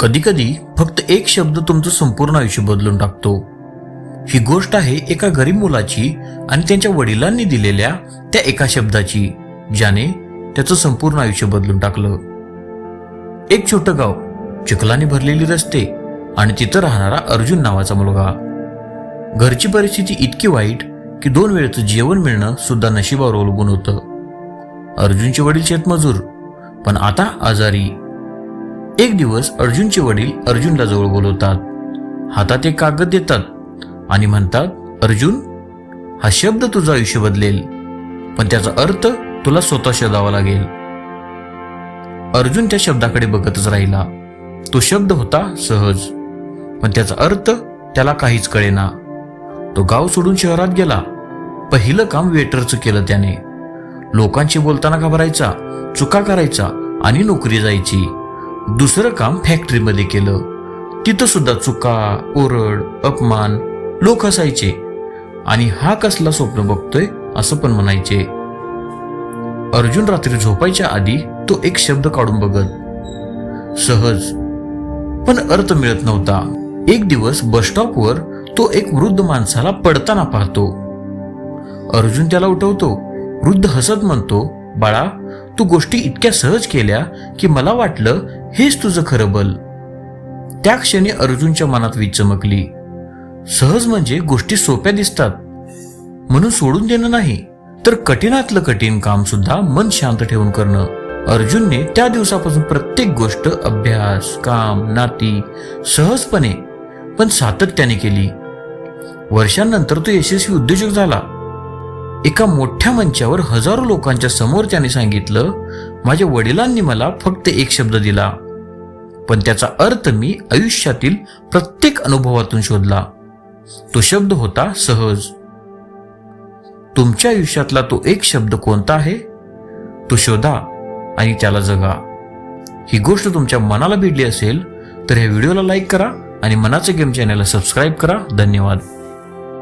कधीकधी फक्त एक शब्द तुमचं संपूर्ण आयुष्य बदलून टाकतो. ही गोष्ट आहे एका गरीब मुलाची आणि त्यांच्या वडिलांनी दिलेल्या त्या एका शब्दाची ज्याने त्याचं संपूर्ण आयुष्य बदलून टाकलं. एक छोटं गाव चिखलाने भरलेली रस्ते आणि तिथं राहणारा अर्जुन नावाचा मुलगा. घरची परिस्थिती इतकी वाईट की दोन वेळचं जेवण मिळणं सुद्धा नशिबावर अवलंबून होतं. अर्जुनचे वडील शेतमजूर पण आता आजारी. एक दिवस अर्जुनचे वडील अर्जुनला जवळ बोलवतात. हातात एक कागद देतात आणि म्हणतात अर्जुन हा शब्द तुझं आयुष्य बदलेल पण त्याचा अर्थ तुला स्वतः शोधावा लागेल. अर्जुन त्या शब्दाकडे बघतच राहिला. तो शब्द होता सहज पण त्याचा अर्थ त्याला काहीच कळेना. तो गाव सोडून शहरात गेला. पहिलं काम वेटरचं केलं त्याने. लोकांशी बोलताना घाबरायचा चुका करायचा आणि नोकरी जायची. दुसरं काम फॅक्टरीमध्ये केलं. तिथं सुद्धा चुका ओरड अपमान लोक हसायचे. आणि हा कसला स्वप्न बघतोय असं पण म्हणायचे. अर्जुन रात्री झोपायच्या आधी तो एक शब्द काढून बघत सहज. पण अर्थ मिळत नव्हता. एक दिवस बसस्टॉपवर तो एक वृद्ध माणसाला पडताना पाहतो. अर्जुन त्याला उठवतो. वृद्ध हसत म्हणतो बाळा तू गोष्टी इतक्या सहज केल्या की मला वाटलं हेच तुझं खरं बल. त्या क्षणी अर्जुनच्या मनात वीज चमकली. सहज म्हणजे गोष्टी सोप्या दिसतात. म्हणून सोडून देणं नाही तर कठीणातलं कठीण काम सुद्धा मन शांत ठेवून करणं. अर्जुनने त्या दिवसापासून प्रत्येक गोष्ट अभ्यास काम नाती सहजपणे पण सातत्याने केली. वर्षांनंतर तो यशस्वी उद्योजक झाला. एका मोठ्या मंचावर हजारो लोकांच्या समोर त्याने सांगितलं माझ्या वडिलांनी मला फक्त एक शब्द दिला. पण त्याचा अर्थ मी आयुष्यातील प्रत्येक अनुभवातून शोधला. तो शब्द होता सहज. तुमच्या आयुष्यातला तो एक शब्द कोणता आहे? तो शोधा आणि त्याला जगा. ही गोष्ट तुमच्या मनाला भिडली असेल तर ह्या व्हिडिओला लाईक करा आणि मनाचे गेम चॅनलला सबस्क्राईब करा. धन्यवाद.